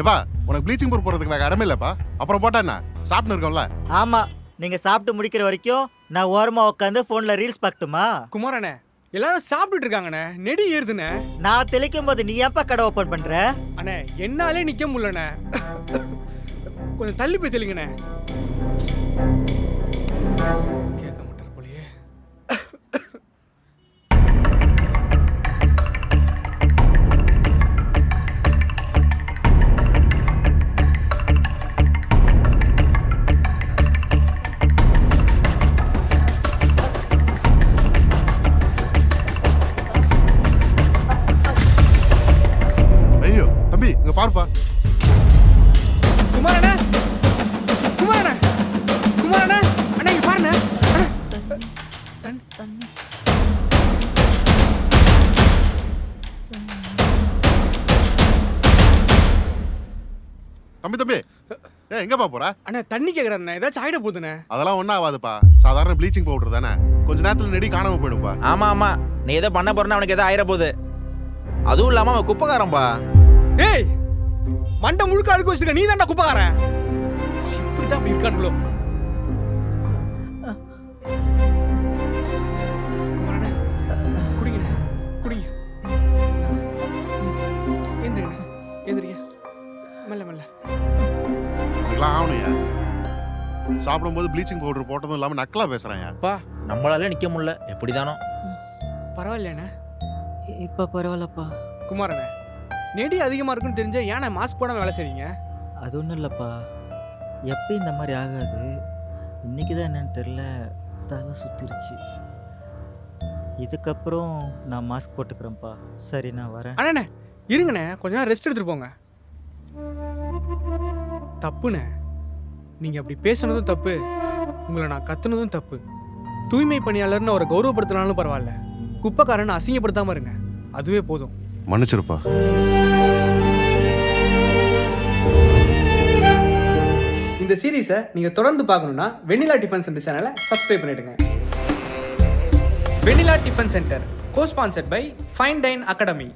எப்பா உனக்கு bleaching powder போடுறதுக்கு வேற இடமே இல்லப்பா. அப்புறம் போட்டா என்ன? சாப்பிட்டு இருக்கோம்ல. ஆமா நீங்க சாப்பிட்டு முடிக்கிற வரைக்கும் நான் ஓரமா உட்காந்து போன்ல ரீல்ஸ் பார்க்கட்டுமா? குமாரண்ணே எல்லாரும் சாப்பிட்டுட்டு இருக்காங்கண்ணே. நெடி ஏறுதுண்ணே. நான் தெளிக்கும் போது நீ ஏன்பா கடை ஓபன் பண்ற? அண்ணே என்னாலே நிக்க முடியலண்ணே. கொஞ்சம் தள்ளி போய் தெளிங்கண்ணே. பாருப்பா. குமாரண்ணே குமாரண்ணே குமாரண்ணே அண்ணா இங்க பாருண்ணே. தம்பி தம்பி. ஏ எங்கப்பா போற? அண்ணா தண்ணி கேக்குறேண்ணே ஏதாச்சும் ஆயிட போகுதுண்ணே. அதெல்லாம் ஒன்றும் ஆகாதுப்பா. சாதாரண ப்ளீச்சிங் பவுடர் தானே. கொஞ்ச நேரத்துல நெடி காணாம போயிடும்பா. ஆமா ஆமா. நீ ஏதோ பண்ண போறேன்னா அவனுக்கு ஏதோ ஆயிர போகுது. அதுவும் இல்லாம அவன் குப்பைக்காரன்பா. மண்டை முழுக்க அழுக்கு வச்சிருக்க நீ தான்டா குப்பக்காரன். இப்படிதான் அப்படி இருக்கானுங்களோ? சாப்பிடும்போது ப்ளீச்சிங் பவுடர் போட்டதும் இல்லாம நக்கலா பேசுறாயா அப்பா நம்மளால நிக்க முடியல. எப்படிதானோ? பரவாயில்லையாண்ணே இப்ப பரவாயில்லப்பா. குமாரண்ணே நெடி அதிகமா இருக்குன்னு தெரிஞ்சா ஏன்னா மாஸ்க் போடாம வேலை செய்றீங்க? அது ஒன்றும் இல்லைப்பா. எப்போ இந்த மாதிரி ஆகாது. இன்னைக்கு தான் என்னன்னு தெரில தலை சுத்திருச்சு. இதுக்கப்புறம் நான் மாஸ்க் போட்டுக்கிறேன்ப்பா. சரி நான் வரேன். அண்ணே இருங்கண்ணே. கொஞ்ச நேரம் ரெஸ்ட் எடுத்துட்டு போங்க. தப்புண்ணே. நீங்க அப்படி பேசுனதும் தப்பு. உங்களை நான் கத்துனதும் தப்பு. தூய்மை பணியாளர்னு அவரை கௌரவப்படுத்தினாலும் பரவாயில்ல. குப்பைக்காரன் அசிங்கப்படுத்தாம இருங்க. அதுவே போதும். மன்னிச்சிருப்பா. இந்த சீரீஸை நீங்க தொடர்ந்து பார்க்கணும்னா வெண்ணிலா டிஃபன் சென்டர் சேனலை சப்ஸ்கிரைப் பண்ணிடுங்க. Vennila tiffin centre co sponsored by Fine Dine Academy